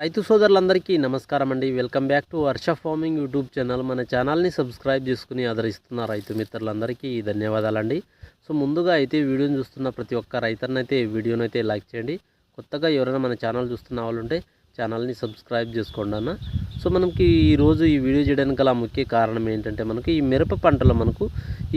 రైతు సోదరులందరికీ నమస్కారం అండి. Welcome back to Varsha farming YouTube channel. మన ఛానల్ని సబ్స్క్రైబ్ చేసుకుని ఆదరిస్తున్న రైతు మిత్రులందరికీ ధన్యవాదాలండి. సో ముందుగా అయితే వీడియోని చూస్తున్న ప్రతి ఒక్క రైతర్ని వీడియోని అయితే లైక్ చేయండి. కొత్తగా ఎవరైనా మన ఛానల్ చూస్తున్న వాళ్ళు ఉంటే ఛానల్ని సబ్స్క్రైబ్ చేసుకోండి అన్న. సో మనకి ఈరోజు ఈ వీడియో చేయడానికి గల ముఖ్య కారణం ఏంటంటే మనకు ఈ మిరప పంటలో మనకు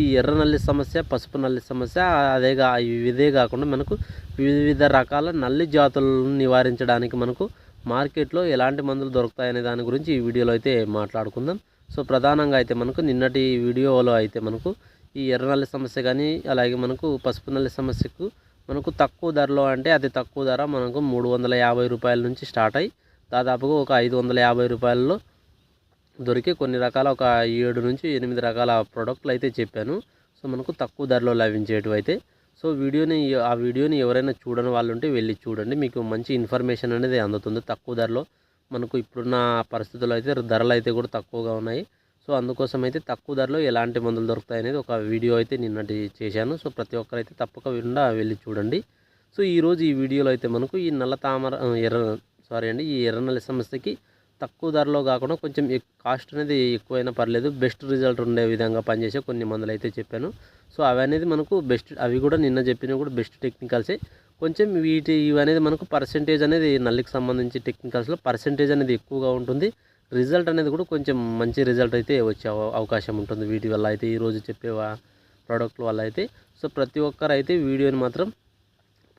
ఈ ఎర్ర నల్లి సమస్య పసుపు నల్లి సమస్య అదేగా ఇదే కాకుండా మనకు వివిధ రకాల నల్లి జాతులను నివారించడానికి మనకు మార్కెట్లో ఎలాంటి మందులు దొరుకుతాయనే దాని గురించి ఈ వీడియోలో అయితే మాట్లాడుకుందాం. సో ప్రధానంగా అయితే మనకు నిన్నటి వీడియోలో అయితే మనకు ఈ ఎర్రనల్లి సమస్య కానీ అలాగే మనకు పసుపు నల్లి సమస్యకు మనకు తక్కువ ధరలో అంటే అతి తక్కువ ధర మనకు మూడు వందల యాభై రూపాయల నుంచి స్టార్ట్ అయ్యి దాదాపుగా ఒక ఐదు వందల యాభై రూపాయలలో దొరికే కొన్ని రకాల ఒక ఏడు నుంచి ఎనిమిది రకాల ప్రోడక్ట్లు అయితే చెప్పాను. సో మనకు తక్కువ ధరలో లభించేటివి అయితే సో వీడియోని ఆ వీడియోని ఎవరైనా చూడని వాళ్ళు ఉంటే వెళ్ళి చూడండి. మీకు మంచి ఇన్ఫర్మేషన్ అనేది అందుతుంది తక్కువ ధరలో. మనకు ఇప్పుడున్న పరిస్థితుల్లో అయితే ధరలు అయితే కూడా తక్కువగా ఉన్నాయి. సో అందుకోసం అయితే తక్కువ ధరలో ఎలాంటి మందులు దొరుకుతాయి అనేది ఒక వీడియో అయితే నిన్నటి చేశాను. సో ప్రతి ఒక్కరైతే తప్పక విండా వెళ్ళి చూడండి. సో ఈరోజు ఈ వీడియోలో అయితే మనకు ఈ నల్ల తామర ఎర్ర సారీ అండి ఈ ఎర్ర నల్లి సమస్యకి తక్కువ ధరలో కాకుండా కొంచెం కాస్ట్ అనేది ఎక్కువైనా పర్లేదు. బెస్ట్ రిజల్ట్ ఉండే విధంగా పనిచేసే కొన్ని మందులు అయితే చెప్పాను. సో అవి అనేది మనకు బెస్ట్ అవి కూడా నిన్న చెప్పినవి కూడా బెస్ట్ టెక్నికల్సే. కొంచెం వీటి ఇవి అనేది మనకు పర్సెంటేజ్ అనేది నల్లికి సంబంధించి టెక్నికల్స్లో పర్సెంటేజ్ అనేది ఎక్కువగా ఉంటుంది. రిజల్ట్ అనేది కూడా కొంచెం మంచి రిజల్ట్ అయితే వచ్చే అవ- అవకాశం ఉంటుంది వీటి వల్ల అయితే ఈరోజు చెప్పే ప్రోడక్ట్ల వల్ల అయితే. సో ప్రతి ఒక్కరు అయితే వీడియోని మాత్రం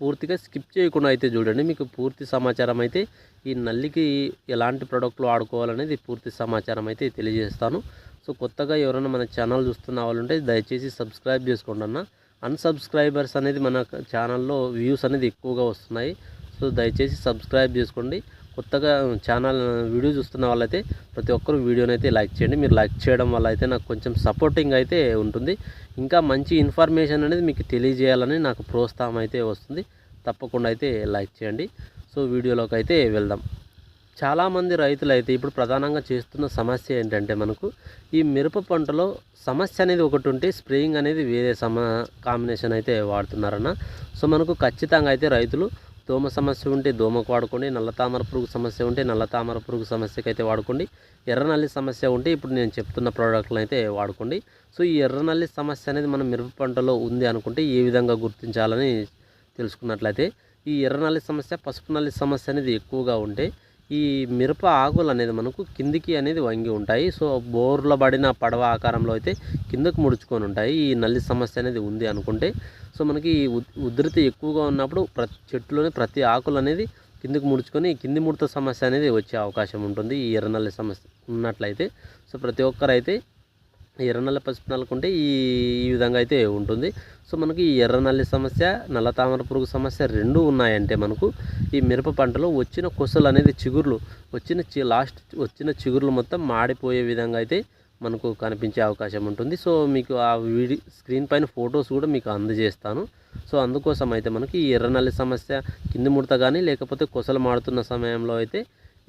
పూర్తిగా స్కిప్ చేయకుండా అయితే చూడండి. మీకు పూర్తి సమాచారం అయితే ఈ నల్లికి ఎలాంటి ప్రోడక్ట్లు ఆడుకోవాలనేది పూర్తి సమాచారం అయితే తెలియజేస్తాను. సో కొత్తగా ఎవరైనా మన ఛానల్ చూస్తున్న వాళ్ళు ఉంటే దయచేసి సబ్స్క్రైబ్ చేసుకోండి అన్న. అన్సబ్స్క్రైబర్స్ అనేది మన ఛానల్లో వ్యూస్ అనేది ఎక్కువగా వస్తున్నాయి. సో దయచేసి సబ్స్క్రైబ్ చేసుకోండి. కొత్తగా ఛానల్ వీడియో చూస్తున్న వాళ్ళైతే ప్రతి ఒక్కరు వీడియోని అయితే లైక్ చేయండి. మీరు లైక్ చేయడం వల్ల అయితే నాకు కొంచెం సపోర్టింగ్ అయితే ఉంటుంది. ఇంకా మంచి ఇన్ఫర్మేషన్ అనేది మీకు తెలియజేయాలని నాకు ప్రోత్సాహం అయితే వస్తుంది. తప్పకుండా అయితే లైక్ చేయండి. సో వీడియోలోకి అయితే వెళ్దాం. చాలామంది రైతులు అయితే ఇప్పుడు ప్రధానంగా చేస్తున్న సమస్య ఏంటంటే మనకు ఈ మిరప పంటలో సమస్య అనేది ఒకటి ఉంటే స్ప్రేయింగ్ అనేది వేరే సమ కాంబినేషన్ అయితే వాడుతున్నారన్న. సో మనకు ఖచ్చితంగా అయితే రైతులు దోమ సమస్య ఉంటే దోమకు వాడుకోండి నల్ల తామర పురుగు సమస్య ఉంటే నల్ల తామర పురుగు సమస్యకి అయితే వాడుకోండి ఎర్రనల్లి సమస్య ఉంటే ఇప్పుడు నేను చెప్తున్న ప్రోడక్ట్లను అయితే వాడుకోండి. సో ఈ ఎర్రనల్లి సమస్య అనేది మన మిరప పంటలో ఉంది అనుకుంటే ఏ విధంగా గుర్తించాలని తెలుసుకున్నట్లయితే ఈ ఎర్రనల్లి సమస్య పసుపు నల్లి సమస్య అనేది ఎక్కువగా ఉంటే ఈ మిరప ఆకులు అనేది మనకు కిందికి అనేది వంగి ఉంటాయి. సో బోర్ల పడిన పడవ ఆకారంలో అయితే కిందకు ముడుచుకొని ఉంటాయి. ఈ నల్లి సమస్య అనేది ఉంది అనుకుంటే. సో మనకి ఈ ఉద్- ఉధృతి ఎక్కువగా ఉన్నప్పుడు ప్రతి చెట్టులోని ప్రతి ఆకులు అనేది కిందకు ముడుచుకొని కింది ముడత సమస్య అనేది వచ్చే అవకాశం ఉంటుంది. ఈ ఎర్ర నల్లి సమస్య ఉన్నట్లయితే. సో ప్రతి ఒక్కరైతే ఎర్ర నల్ల పసుపు నల్లుకుంటే ఈ ఈ విధంగా అయితే ఉంటుంది. సో మనకి ఈ ఎర్ర నల్లి సమస్య నల్ల తామర పురుగు సమస్య రెండు ఉన్నాయంటే మనకు ఈ మిరప పంటలో వచ్చిన కొసలు అనేది చిగుర్లు వచ్చిన చి లాస్ట్ వచ్చిన చిగుర్లు మొత్తం మాడిపోయే విధంగా అయితే మనకు కనిపించే అవకాశం ఉంటుంది. సో మీకు ఆ వీడి స్క్రీన్ పైన ఫొటోస్ కూడా మీకు అందజేస్తాను. సో అందుకోసం అయితే మనకి ఈ ఎర్ర నల్లి సమస్య కింది ముడత కానీ లేకపోతే కొసలు మాడుతున్న సమయంలో అయితే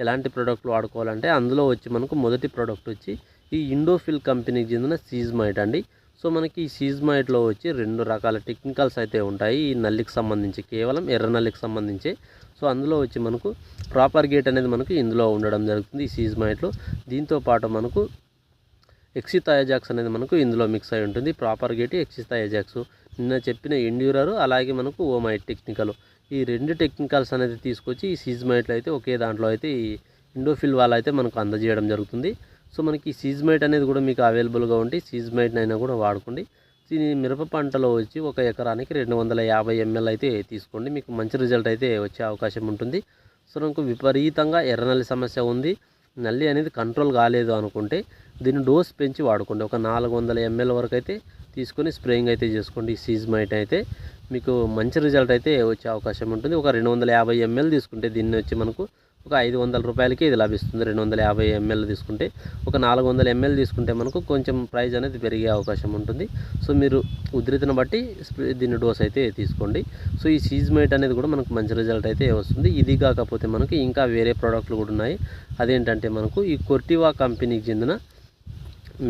ఎలాంటి ప్రోడక్ట్లు వాడుకోవాలంటే అందులో వచ్చి మనకు మొదటి ప్రోడక్ట్ వచ్చి ఈ ఇండోఫిల్ కంపెనీకి చెందిన సీజ్మైట్ అండి. సో మనకి ఈ సీజ్మైట్లో వచ్చి రెండు రకాల టెక్నికల్స్ అయితే ఉంటాయి. ఈ నల్లికి సంబంధించి కేవలం ఎర్ర నల్లికి సంబంధించి. సో అందులో వచ్చి మనకు ప్రాపర్ గేట్ అనేది మనకు ఇందులో ఉండడం జరుగుతుంది ఈ సీజ్మైట్లో దీంతో పాటు మనకు ఎక్సిథయాజాక్స్ అనేది మనకు ఇందులో మిక్స్ అయి ఉంటుంది. ప్రాపర్ గేట్ ఎక్సిథయాజాక్స్ నిన్న చెప్పిన ఎండ్యూరర్ అలాగే మనకు ఓమైట్ టెక్నికల్ ఈ రెండు టెక్నికల్స్ అనేది తీసుకొచ్చి ఈ సీజ్మైట్లు అయితే ఒకే దాంట్లో అయితే ఈ ఇండోఫిల్ వాళ్ళ అయితే మనకు అందజేయడం జరుగుతుంది. సో మనకి ఈ సీజ్మైట్ అనేది కూడా మీకు అవైలబుల్గా ఉండి సీజ్మైట్ అయినా కూడా వాడుకోండి. దీని మిరప పంటలో వచ్చి ఒక ఎకరానికి రెండు వందల యాభై ఎంఎల్ అయితే తీసుకోండి. మీకు మంచి రిజల్ట్ అయితే వచ్చే అవకాశం ఉంటుంది. సో నాకు విపరీతంగా ఎర్రనల్లి సమస్య ఉంది. నల్లి అనేది కంట్రోల్ కాలేదు అనుకుంటే దీన్ని డోస్ పెంచి వాడుకోండి. ఒక నాలుగు వందల ఎంఎల్ వరకు అయితే తీసుకొని స్ప్రేయింగ్ అయితే చేసుకోండి సీజ్మైట్ అయితే. మీకు మంచి రిజల్ట్ అయితే వచ్చే అవకాశం ఉంటుంది. ఒక రెండు వందల యాభై ఎంఎల్ తీసుకుంటే దీన్ని వచ్చి మనకు ఒక ఐదు వందల రూపాయలకి ఇది లభిస్తుంది. రెండు వందల యాభై ఎంఎల్ తీసుకుంటే ఒక నాలుగు వందల ఎంఎల్ తీసుకుంటే మనకు కొంచెం ప్రైస్ అనేది పెరిగే అవకాశం ఉంటుంది. సో మీరు ఉధృతిని బట్టి దీన్ని దీని డోస్ అయితే తీసుకోండి. సో ఈ సీజ్మైట్ అనేది కూడా మనకు మంచి రిజల్ట్ అయితే వస్తుంది. ఇది కాకపోతే మనకి ఇంకా వేరే ప్రోడక్ట్లు కూడా ఉన్నాయి. అదేంటంటే మనకు ఈ కొర్టివా కంపెనీకి చెందిన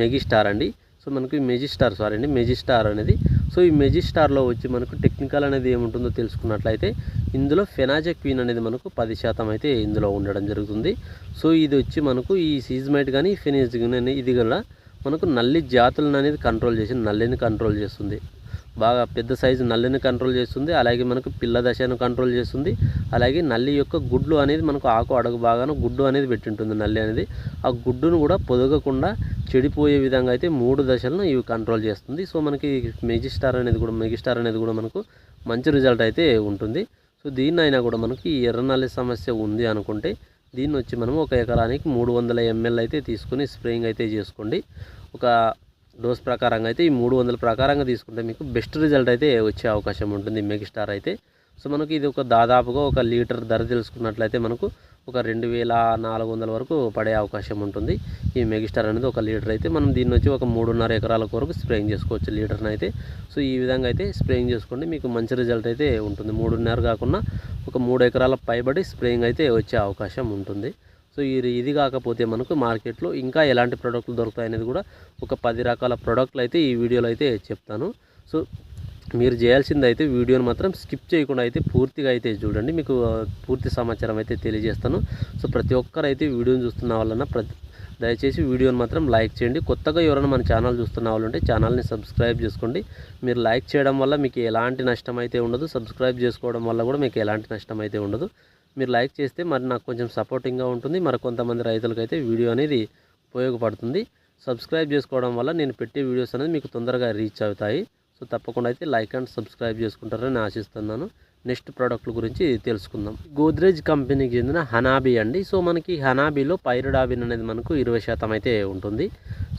మెగిస్టార్ అండి. సో మనకు ఈ మెజిస్టార్ సారీ అండి మెజిస్టార్ అనేది సో ఈ మెజిస్టార్లో వచ్చి మనకు టెక్నికల్ అనేది ఏముంటుందో తెలుసుకున్నట్లయితే ఇందులో ఫెనాజక్వీన్ క్వీన్ అనేది మనకు పది శాతం అయితే ఇందులో ఉండడం జరుగుతుంది. సో ఇది వచ్చి మనకు ఈ సీజ్మైట్ కానీ ఫెనిజ్ కానీ ఇది మనకు నల్లి జాతులను అనేది కంట్రోల్ చేసి నల్లిని కంట్రోల్ చేస్తుంది. బాగా పెద్ద సైజు నల్లిని కంట్రోల్ చేస్తుంది. అలాగే మనకు పిల్ల దశను కంట్రోల్ చేస్తుంది. అలాగే నల్లి యొక్క గుడ్లు అనేది మనకు ఆకు అడుగు బాగాను గుడ్డు అనేది పెట్టింటుంది నల్లి అనేది. ఆ గుడ్డును కూడా పొదగకుండా చెడిపోయే విధంగా అయితే మూడు దశలను ఇవి కంట్రోల్ చేస్తుంది. సో మనకి మెజిస్టార్ అనేది కూడా మెగిస్టార్ అనేది కూడా మనకు మంచి రిజల్ట్ అయితే ఉంటుంది. సో దీన్ని అయినా కూడా మనకి ఈ ఎర్ర సమస్య ఉంది అనుకుంటే దీన్ని వచ్చి మనం ఒక ఎకరానికి మూడు వందల ఎంఎల్ అయితే తీసుకుని స్ప్రేయింగ్ అయితే చేసుకోండి. ఒక డోస్ ప్రకారంగా అయితే ఈ మూడు వందల ప్రకారంగా తీసుకుంటే మీకు బెస్ట్ రిజల్ట్ అయితే వచ్చే అవకాశం ఉంటుంది మెగిస్టార్ అయితే. సో మనకి ఇది ఒక దాదాపుగా ఒక లీటర్ ధర తెలుసుకున్నట్లయితే మనకు ఒక రెండు వేల నాలుగు వందల వరకు పడే అవకాశం ఉంటుంది. ఈ మెగిస్టార్ అనేది ఒక లీటర్ అయితే మనం దీన్ని వచ్చి ఒక మూడున్నర ఎకరాల వరకు స్ప్రేయింగ్ చేసుకోవచ్చు లీటర్ని అయితే. సో ఈ విధంగా అయితే స్ప్రేయింగ్ చేసుకోండి మీకు మంచి రిజల్ట్ అయితే ఉంటుంది. మూడున్నర కాకుండా ఒక మూడు ఎకరాల పైబడి స్ప్రేయింగ్ అయితే వచ్చే అవకాశం ఉంటుంది. సో ఇది ఇది కాకపోతే మనకు మార్కెట్లో ఇంకా ఎలాంటి ప్రోడక్ట్లు దొరుకుతాయి అనేది కూడా ఒక పది రకాల ప్రోడక్ట్లు అయితే ఈ వీడియోలో అయితే చెప్తాను. సో మీరు చేయాల్సింది అయితే వీడియోని మాత్రం స్కిప్ చేయకుండా అయితే పూర్తిగా అయితే చూడండి. మీకు పూర్తి సమాచారం అయితే తెలియజేస్తాను. సో ప్రతి ఒక్కరైతే వీడియోని చూస్తున్న వాళ్ళన ప్రతి దయచేసి వీడియోని మాత్రం లైక్ చేయండి. కొత్తగా ఎవరైనా మన ఛానల్ చూస్తున్న వాళ్ళు ఉంటే ఛానల్ని సబ్స్క్రైబ్ చేసుకోండి. మీరు లైక్ చేయడం వల్ల మీకు ఎలాంటి నష్టం అయితే ఉండదు. సబ్స్క్రైబ్ చేసుకోవడం వల్ల కూడా మీకు ఎలాంటి నష్టం అయితే ఉండదు. మీరు లైక్ చేస్తే మరి నాకు కొంచెం సపోర్టింగ్గా ఉంటుంది. మరి కొంతమంది రైతులకైతే వీడియో అనేది ఉపయోగపడుతుంది. సబ్స్క్రైబ్ చేసుకోవడం వల్ల నేను పెట్టే వీడియోస్ అనేది మీకు తొందరగా రీచ్ అవుతాయి. సో తప్పకుండా అయితే లైక్ అండ్ సబ్స్క్రైబ్ చేసుకుంటారని ఆశిస్తున్నాను. నెక్స్ట్ ప్రోడక్ట్ల గురించి తెలుసుకుందాం. గోద్రేజ్ కంపెనీకి చెందిన హనాబీ అండి. సో మనకి హనాబీలో పైరుడాబిన్ అనేది మనకు ఇరవై శాతం అయితే ఉంటుంది.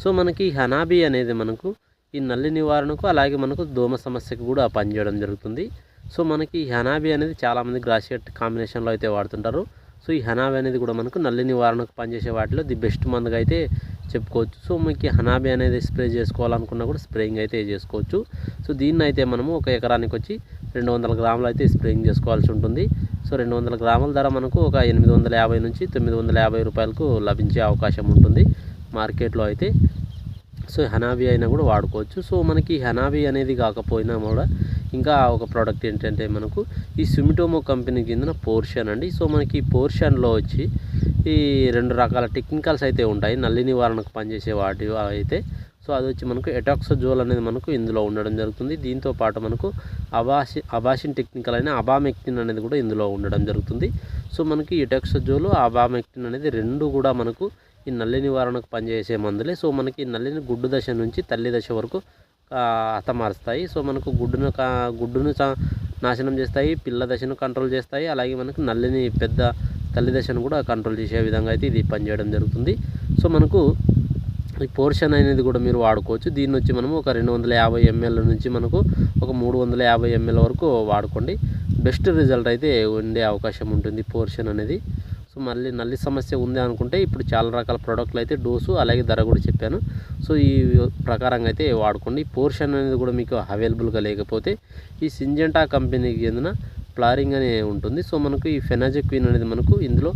సో మనకి హనాబీ అనేది మనకు ఈ నల్లి నివారణకు అలాగే మనకు దోమ సమస్యకు కూడా పనిచేయడం జరుగుతుంది. సో మనకి హెనాబీ అనేది చాలామంది గ్రాసియట్ కాంబినేషన్లో అయితే వాడుతుంటారు. సో ఈ హనాబీ అనేది కూడా మనకు నల్లి నివారణకు పనిచేసే వాటిలో ది బెస్ట్ మందుగా అయితే చెప్పుకోవచ్చు. సో మీకు హనాబీ అనేది స్ప్రే చేసుకోవాలనుకున్నా కూడా స్ప్రేయింగ్ అయితే చేసుకోవచ్చు. సో దీన్ని అయితే మనము ఒక ఎకరానికి వచ్చి రెండు వందల గ్రాములు అయితే స్ప్రేయింగ్ చేసుకోవాల్సి ఉంటుంది. సో రెండు వందల గ్రాముల ధర మనకు ఒక ఎనిమిది వందల యాభై నుంచి తొమ్మిది వందల యాభై రూపాయలకు లభించే అవకాశం ఉంటుంది మార్కెట్లో అయితే. సో హెనాబీ అయినా కూడా వాడుకోవచ్చు. సో మనకి హెనాబీ అనేది కాకపోయినా కూడా ఇంకా ఒక ప్రోడక్ట్ ఏంటంటే మనకు ఈ సుమిటోమో కంపెనీకి చెందిన పోర్షన్ అండి. సో మనకి ఈ పోర్షన్లో వచ్చి ఈ రెండు రకాల టెక్నికల్స్ అయితే ఉంటాయి. నల్లి నివారణకు పనిచేసే వాటి అయితే. సో అది వచ్చి మనకు ఎటాక్సోజోల్ అనేది మనకు ఇందులో ఉండడం జరుగుతుంది. దీంతో పాటు మనకు అబాసి అబాసిన్ టెక్నికల్ అయిన అబామెక్టిన్ అనేది కూడా ఇందులో ఉండడం జరుగుతుంది. సో మనకి ఎటాక్సోజోలు అబామెక్టిన్ అనేది రెండు కూడా మనకు ఈ నల్లి నివారణకు పనిచేసే మందులే. సో మనకి నల్లిని గుడ్డు దశ నుంచి తల్లి దశ వరకు హతమారుస్తాయి. సో మనకు గుడ్డును కా- గుడ్డును నాశనం చేస్తాయి పిల్ల దశను కంట్రోల్ చేస్తాయి. అలాగే మనకు నల్లిని పెద్ద తల్లి దశను కూడా కంట్రోల్ చేసే విధంగా అయితే ఇది పనిచేయడం జరుగుతుంది. సో మనకు ఈ పోర్షన్ అనేది కూడా మీరు వాడుకోవచ్చు. దీన్ని వచ్చి మనము ఒక రెండు వందల యాభై ఎంఎల్ నుంచి మనకు ఒక మూడు వందల యాభై ఎంఎల్ వరకు వాడుకోండి. బెస్ట్ రిజల్ట్ అయితే ఉండే అవకాశం ఉంటుంది పోర్షన్ అనేది. సో మళ్ళీ నల్లి సమస్య ఉంది అనుకుంటే ఇప్పుడు చాలా రకాల ప్రోడక్ట్లు అయితే డోసు అలాగే ధర కూడా చెప్పాను. సో ఈ ప్రకారంగా అయితే వాడుకోండి. పోర్షన్ అనేది కూడా మీకు అవైలబుల్గా లేకపోతే ఈ సింజెంటా కంపెనీకి చెందిన ప్లారింగ్ అనే ఉంటుంది. సో మనకు ఈ ఫెనాజిక్విన్ అనేది మనకు ఇందులో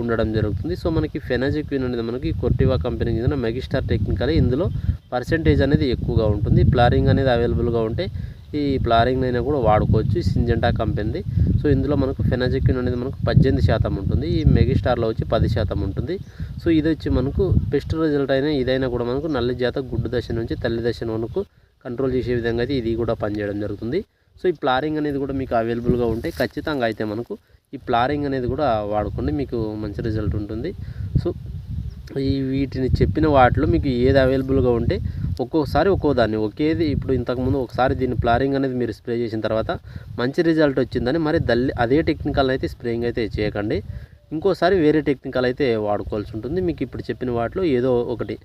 ఉండడం జరుగుతుంది. సో మనకి ఫెనాజిక్విన్ అనేది మనకి కొర్టివా కంపెనీకి చెందిన మెగిస్టార్ టెక్నికల్ ఇందులో పర్సెంటేజ్ అనేది ఎక్కువగా ఉంటుంది. ప్లారింగ్ అనేది అవైలబుల్గా ఉంటే ఈ ప్లారింగ్ అయినా కూడా వాడుకోవచ్చు ఈ సింజెంటా కంపెనీది. సో ఇందులో మనకు ఫెనాజెక్విన్ అనేది మనకు పద్దెనిమిది శాతం ఉంటుంది ఈ మెగిస్టార్లో వచ్చి పది శాతం ఉంటుంది. సో ఇది వచ్చి మనకు బెస్ట్ రిజల్ట్ అయినా ఇదైనా కూడా మనకు నల్లి జాత గుడ్డు దశ నుంచి తల్లి దశ మనకు కంట్రోల్ చేసే విధంగా అయితే ఇది కూడా పనిచేయడం జరుగుతుంది. సో ఈ ప్లారింగ్ అనేది కూడా మీకు అవైలబుల్గా ఉంటే ఖచ్చితంగా అయితే మనకు ఈ ప్లారింగ్ అనేది కూడా వాడుకోండి మీకు మంచి రిజల్ట్ ఉంటుంది. సో ఈ వీటిని చెప్పిన వాటిలో మీకు ఏది అవైలబుల్గా ఉంటే ఒక్కొక్కసారి ఒక్కో దాన్ని ఒకేది ఇప్పుడు ఇంతకుముందు ఒకసారి దీన్ని ప్లారింగ్ అనేది మీరు స్ప్రే చేసిన తర్వాత మంచి రిజల్ట్ వచ్చిందని మరి దల్లి అదే టెక్నికల్ అయితే స్ప్రేయింగ్ అయితే చేయకండి. ఇంకోసారి వేరే టెక్నికల్ అయితే వాడుకోవాల్సి ఉంటుంది. మీకు ఇప్పుడు చెప్పిన వాటిలో ఏదో ఒకటి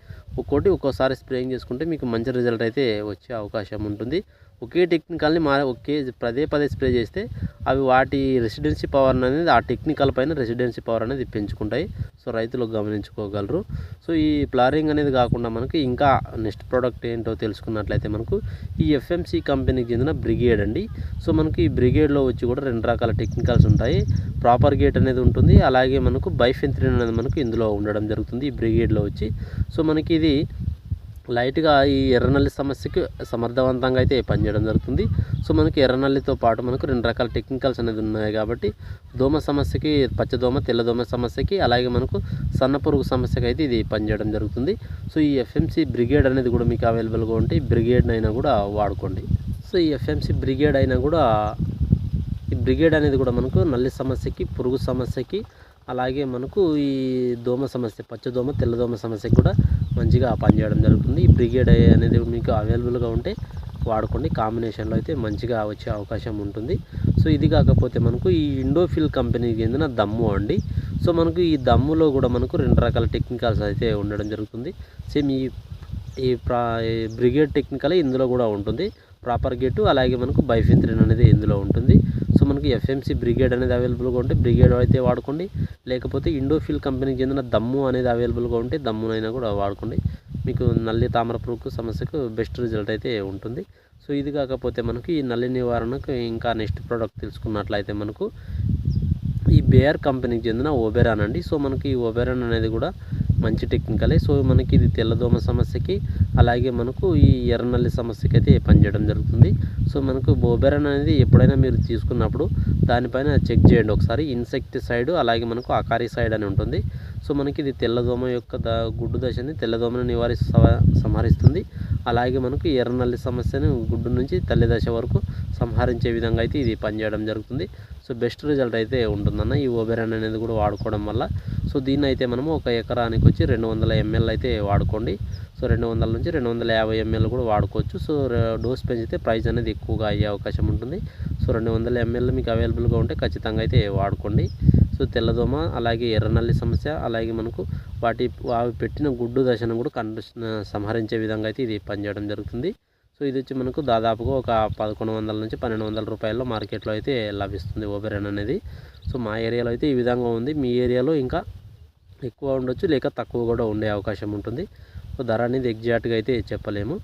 ఒక్కోటి ఒక్కోసారి స్ప్రేయింగ్ చేసుకుంటే మీకు మంచి రిజల్ట్ అయితే వచ్చే అవకాశం ఉంటుంది. ఒకే టెక్నికల్ని మా ఒకే పదే పదే స్ప్రే చేస్తే అవి వాటి రెసిడెన్సీ పవర్ అనేది ఆ టెక్నికల్ పైన రెసిడెన్సీ పవర్ అనేది పెంచుకుంటాయి. సో రైతులు గమనించుకోగలరు. సో ఈ ప్లారింగ్ అనేది కాకుండా మనకి ఇంకా నెక్స్ట్ ప్రోడక్ట్ ఏంటో తెలుసుకున్నట్లయితే మనకు ఈ ఎఫ్ఎంసి కంపెనీకి చెందిన బ్రిగేడ్ అండి. సో మనకి ఈ బ్రిగేడ్లో వచ్చి కూడా రెండు రకాల టెక్నికల్స్ ఉంటాయి. ప్రాపర్ గేట్ అనేది ఉంటుంది. అలాగే మనకు బైఫెంత్రిన్ అనేది మనకు ఇందులో ఉండడం జరుగుతుంది ఈ బ్రిగేడ్లో వచ్చి. సో మనకి ఇది లైట్గా ఈ ఎర్రనల్లి సమస్యకి సమర్థవంతంగా అయితే పనిచేయడం జరుగుతుంది. సో మనకి ఎర్రనల్లితో పాటు మనకు రెండు రకాల టెక్నికల్స్ అనేది ఉన్నాయి కాబట్టి దోమ సమస్యకి పచ్చదోమ తెల్లదోమ సమస్యకి అలాగే మనకు సన్న పురుగు సమస్యకి అయితే ఇది పనిచేయడం జరుగుతుంది. సో ఈ ఎఫ్ఎంసి బ్రిగేడ్ అనేది కూడా మీకు అవైలబుల్గా ఉంటే ఈ బ్రిగేడ్ అయినా కూడా వాడుకోండి. సో ఈ ఎఫ్ఎంసి బ్రిగేడ్ అయినా కూడా ఈ బ్రిగేడ్ అనేది కూడా మనకు నల్లి సమస్యకి పురుగు సమస్యకి అలాగే మనకు ఈ దోమ సమస్య పచ్చదోమ తెల్లదోమ సమస్యకి కూడా మంచిగా పనిచేయడం జరుగుతుంది. ఈ బ్రిగేడ్ అనేది మీకు అవైలబుల్గా ఉంటే వాడుకోండి. కాంబినేషన్లో అయితే మంచిగా వచ్చే అవకాశం ఉంటుంది. సో ఇది కాకపోతే మనకు ఈ ఇండోఫిల్ కంపెనీకి చెందిన దమ్ము అండి. సో మనకు ఈ దమ్ములో కూడా మనకు రెండు రకాల టెక్నికల్స్ అయితే ఉండడం జరుగుతుంది. సేమ్ ఈ ఈ ప్రా బ్రిగేడ్ టెక్నికల్ ఇందులో కూడా ఉంటుంది. ప్రాపర్ గేటు అలాగే మనకు బైఫింత్రిన్ అనేది ఇందులో ఉంటుంది. సో మనకి ఎఫ్ఎంసి బ్రిగేడ్ అనేది అవైలబుల్గా ఉంటే బ్రిగేడ్ అయితే వాడుకోండి. లేకపోతే ఇండోఫిల్ కంపెనీకి చెందిన దమ్ము అనేది అవైలబుల్గా ఉంటే దమ్మునైనా కూడా వాడుకోండి. మీకు నల్లి తామర పురుగు సమస్యకు బెస్ట్ రిజల్ట్ అయితే ఉంటుంది. సో ఇది కాకపోతే మనకి ఈ నల్లి నివారణకు ఇంకా నెక్స్ట్ ప్రోడక్ట్ తెలుసుకున్నట్లయితే మనకు ఈ బేర్ కంపెనీకి చెందిన ఓబెరాన్ అండి. సో మనకి ఈ ఓబెరాన్ అనేది కూడా మంచి టెక్నికలే. సో మనకి ఇది తెల్లదోమ సమస్యకి అలాగే మనకు ఈ ఎర్రనల్లి సమస్యకి అయితే పనిచేయడం జరుగుతుంది. సో మనకు బోబెరన్ అనేది ఎప్పుడైనా మీరు తీసుకున్నప్పుడు దానిపైన చెక్ చేయండి ఒకసారి. ఇన్సెక్టిసైడ్ అలాగే మనకు అకారిసైడ్ అని ఉంటుంది. సో మనకి ఇది తెల్లదోమ యొక్క ద గుడ్డు దశని తెల్లదోమను నివారి సంహరిస్తుంది. అలాగే మనకు ఎర్రనల్లి సమస్యను గుడ్డు నుంచి తల్లి దశ వరకు సంహరించే విధంగా అయితే ఇది పనిచేయడం జరుగుతుంది. సో బెస్ట్ రిజల్ట్ అయితే ఉంటుందన్న ఈ ఓబెరాన్ అనేది కూడా వాడుకోవడం వల్ల. సో దీన్ని అయితే మనము ఒక ఎకరానికి వచ్చి రెండు వందల ఎంఎల్ అయితే వాడుకోండి. సో రెండు వందల నుంచి రెండు వందల యాభై ఎంఎల్ కూడా వాడుకోవచ్చు. సో డోస్ పెంచితే ప్రైస్ అనేది ఎక్కువగా అయ్యే అవకాశం ఉంటుంది. సో రెండు వందల ఎంఎల్ మీకు అవైలబుల్గా ఉంటే ఖచ్చితంగా అయితే వాడుకోండి. సో తెల్లదోమ అలాగే ఎర్రనల్లి సమస్య అలాగే మనకు వాటి అవి పెట్టిన గుడ్డు దశను కూడా కండిషన్ సంహరించే విధంగా అయితే ఇది పనిచేయడం జరుగుతుంది. సో ఇది వచ్చి మనకు దాదాపుగా ఒక పదకొండు వందల నుంచి పన్నెండు వందల రూపాయల్లో మార్కెట్లో అయితే లభిస్తుంది ఓబెరన్ అనేది. సో మా ఏరియాలో అయితే ఈ విధంగా ఉంది. మీ ఏరియాలో ఇంకా ఎక్కువ ఉండొచ్చు లేక తక్కువ కూడా ఉండే అవకాశం ఉంటుంది. సో ధర అనేది ఎగ్జాక్ట్గా అయితే చెప్పలేము.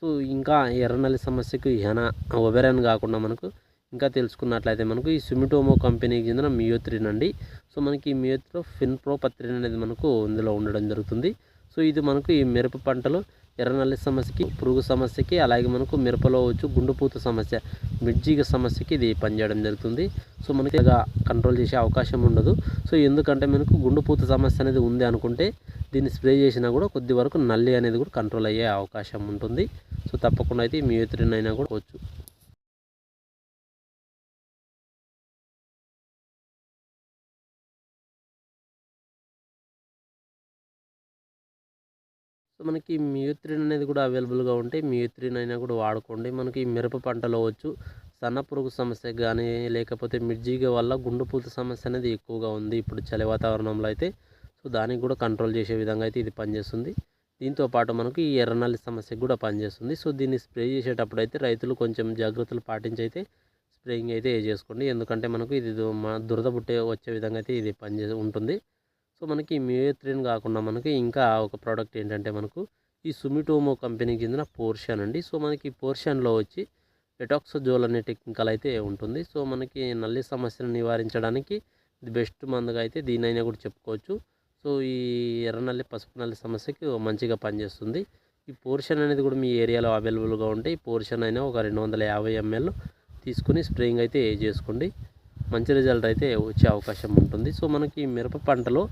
సో ఇంకా ఎర్రనల్లి సమస్యకు ఏనా ఓబెరన్ కాకుండా మనకు ఇంకా తెలుసుకున్నట్లయితే మనకు ఈ సుమిటోమో కంపెనీకి చెందిన మియోత్రిన్ అండి సో మనకి ఈ మియోత్రిలో ఫిన్ప్రో పత్రిన్ అనేది మనకు ఇందులో ఉండడం జరుగుతుంది. సో ఇది మనకు ఈ మిరప పంటలో ఎర్రనల్లి సమస్యకి పురుగు సమస్యకి అలాగే మనకు మిరపలో వచ్చు గుండుపూత సమస్య మిర్జీగ సమస్యకి ఇది పనిచేయడం జరుగుతుంది. సో మనకి కంట్రోల్ చేసే అవకాశం ఉండదు. సో ఎందుకంటే మనకు గుండుపూత సమస్య అనేది ఉంది అనుకుంటే దీన్ని స్ప్రే చేసినా కూడా కొద్ది వరకు నల్లి అనేది కూడా కంట్రోల్ అయ్యే అవకాశం ఉంటుంది. సో తప్పకుండా అయితే మీ మియోత్రిన్ అయినా కూడా వచ్చు సో మనకి మ్యూత్రిన్ అనేది కూడా అవైలబుల్గా ఉంటే మ్యూత్రిన్ అయినా కూడా వాడుకోండి. మనకి మిరప పంటలో వచ్చు సన్న పురుగు సమస్య కానీ లేకపోతే మిర్జీగ వల్ల గుండుపూత సమస్య అనేది ఎక్కువగా ఉంది ఇప్పుడు చలి వాతావరణంలో అయితే. సో దానికి కూడా కంట్రోల్ చేసే విధంగా అయితే ఇది పనిచేస్తుంది. దీంతో పాటు మనకు ఈ ఎర్రనల్లి సమస్యకు కూడా పనిచేస్తుంది. సో దీన్ని స్ప్రే చేసేటప్పుడు అయితే రైతులు కొంచెం జాగ్రత్తలు పాటించి అయితే స్ప్రేయింగ్ అయితే చేసుకోండి. ఎందుకంటే మనకు ఇది మా దురద పుట్టే వచ్చే విధంగా అయితే ఇది పనిచే ఉంటుంది. సో మనకి మేత్రిన్ కాకుండా మనకి ఇంకా ఒక ప్రోడక్ట్ ఏంటంటే మనకు ఈ సుమిటోమో కంపెనీకి చెందిన పోర్షన్ అండి. సో మనకి పోర్షన్లో వచ్చి ఎటాక్సోజోల్ అనే టెక్నికల్ అయితే ఉంటుంది. సో మనకి నల్లి సమస్యను నివారించడానికి ఇది బెస్ట్ మందుగా అయితే దీనైనా కూడా చెప్పుకోవచ్చు. సో ఈ ఎర్రనల్లి పసుపు నల్లి సమస్యకి మంచిగా పనిచేస్తుంది. ఈ పోర్షన్ అనేది కూడా మీ ఏరియాలో అవైలబుల్గా ఉంటే ఈ పోర్షన్ అయినా ఒక రెండు వందల యాభై ఎంఎల్ తీసుకుని స్ప్రేయింగ్ అయితే చేసుకోండి మంచి రిజల్ట్ అయితే వచ్చే అవకాశం ఉంటుంది. సో మనకి మిరప పంటలో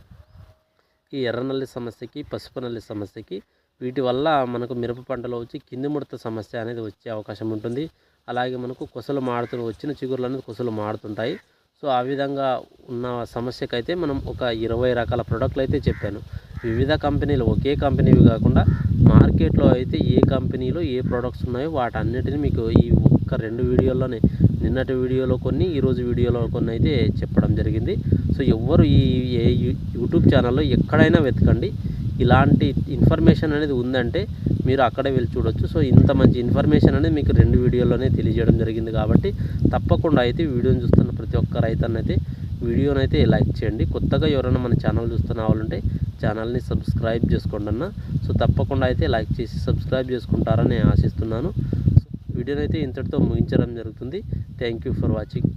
ఈ ఎర్రనల్లి సమస్యకి పసుపు నల్లి సమస్యకి వీటి వల్ల మనకు మిరప పంటలో వచ్చి కింది ముడత సమస్య అనేది వచ్చే అవకాశం ఉంటుంది. అలాగే మనకు కొసలు మాడుతూ వచ్చిన చిగురులు అనేది కొసలు మాడుతుంటాయి. సో ఆ విధంగా ఉన్న సమస్యకైతే మనం ఒక ఇరవై రకాల ప్రోడక్ట్లు అయితే చెప్పాను. వివిధ కంపెనీలు ఒకే కంపెనీవి కాకుండా మార్కెట్లో అయితే ఏ కంపెనీలో ఏ ప్రోడక్ట్స్ ఉన్నాయో వాటన్నిటిని మీకు ఈ ఒక్క రెండు వీడియోల్లోనే నిన్నటి వీడియోలో కొన్ని ఈరోజు వీడియోలో కొన్ని అయితే చెప్పడం జరిగింది. సో ఎవ్వరు ఈ ఏ యూట్యూబ్ ఛానల్లో ఎక్కడైనా వెతకండి. ఇలాంటి ఇన్ఫర్మేషన్ అనేది ఉందంటే మీరు అక్కడే వెళ్ళి చూడొచ్చు. సో ఇంత మంచి ఇన్ఫర్మేషన్ అనేది మీకు రెండు వీడియోలోనే తెలియజేయడం జరిగింది కాబట్టి తప్పకుండా అయితే వీడియోని చూస్తున్న ప్రతి ఒక్క రైతన్నైతే వీడియోనైతే వీడియోని అయితే లైక్ చేయండి. కొత్తగా ఎవరైనా మన ఛానల్ చూస్తున్న వాళ్ళుంటే ఛానల్ని సబ్స్క్రైబ్ చేసుకోండి అన్న. సో తప్పకుండా అయితే లైక్ చేసి సబ్స్క్రైబ్ చేసుకుంటారని ఆశిస్తున్నాను. వీడియోనైతే అయితే ఇంతటితో ముగించడం జరుగుతుంది. Thank you for watching